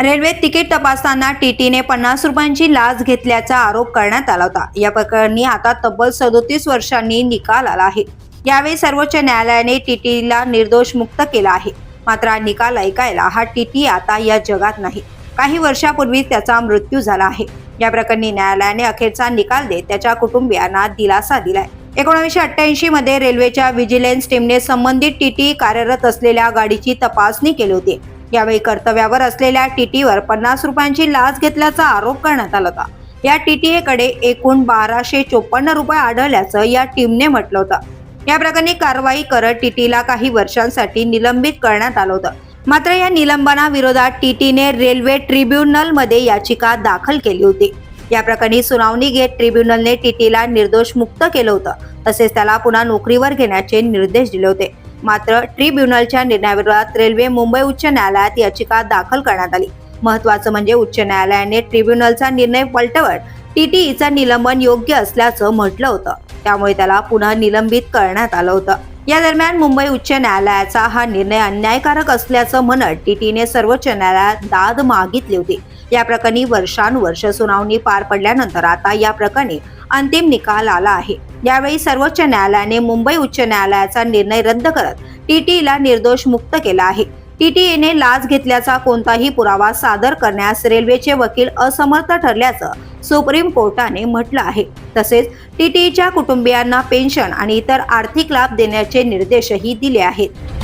Railway ticket तपासताना टीटीने पन्नास रुपयांची लाच घेतल्याचा आरोप करण्यात आला होता. या प्रकरणी आता तब्बल सदोतीस वर्षांनी निकाल आला आहे. यावेळी सर्वोच्च न्यायालयाने टीटीला निर्दोष मुक्त केला आहे. मात्र निकाल ऐकायला हा टीटी आता या जगात नाही. काही वर्षापूर्वी त्याचा मृत्यू झाला आहे. या प्रकरणी न्यायालयाने अखेरचा निकाल देत त्याच्या कुटुंबियांना दिलासा दिलाय. एकोणीसशे अठ्ठ्याऐंशी मध्ये रेल्वेच्या व्हिजिलन्स टीमने संबंधित टीटी कार्यरत असलेल्या गाडीची तपासणी केली होती. यावेळी कर्तव्यावर असलेल्या टीटीवर पन्नास रुपयांची लाच घेतल्याचा आरोप करण्यात आला होता. या टीटीएकडे एकूण बाराशे चोपन्न रुपये आढळल्याचं या टीमने म्हटलं होतं. या प्रकरणी कारवाई करत टीटीला काही वर्षांसाठी निलंबित करण्यात आलं होतं. मात्र या निलंबनाविरोधात टीटीने रेल्वे ट्रिब्युनलमध्ये याचिका दाखल केली होती. या प्रकरणी सुनावणी घेत ट्रिब्युनलने टीटीला निर्दोष मुक्त केलं होतं. तसेच त्याला पुन्हा नोकरीवर घेण्याचे निर्देश दिले होते. मात्र ट्रिब्युनलच्या निर्णयाविरोधात रेल्वे मुंबई उच्च न्यायालयात याचिका दाखल करण्यात आली. महत्वाचं म्हणजे उच्च न्यायालयाने ट्रिब्युनलचा निर्णय पलटवत टीटीईचं निलंबन योग्य असल्याचं म्हटलं होतं. त्यामुळे त्याला पुन्हा निलंबित करण्यात आलं होतं. या दरम्यान मुंबई उच्च न्यायालयाचा हा निर्णय अन्यायकारक असल्याचं म्हणत टीटीने सर्वोच्च न्यायालयात दाद मागितली होती. या प्रकरणी वर्षानुवर्ष सुनावणी पार पडल्यानंतर आता या प्रकरणी अंतिम निकाल आला आहे. यावेळी सर्वोच्च न्यायालयाने मुंबई उच्च न्यायालयाचा निर्णय रद्द करत टीटीईला निर्दोष मुक्त केला आहे. टीटीईने लाच घेतल्याचा कोणताही पुरावा सादर करण्यास रेल्वेचे वकील असमर्थ ठरल्याचं सुप्रीम कोर्टाने म्हटलं आहे. तसेच टीटीईच्या कुटुंबियांना पेन्शन आणि इतर आर्थिक लाभ देण्याचे निर्देशही दिले आहेत.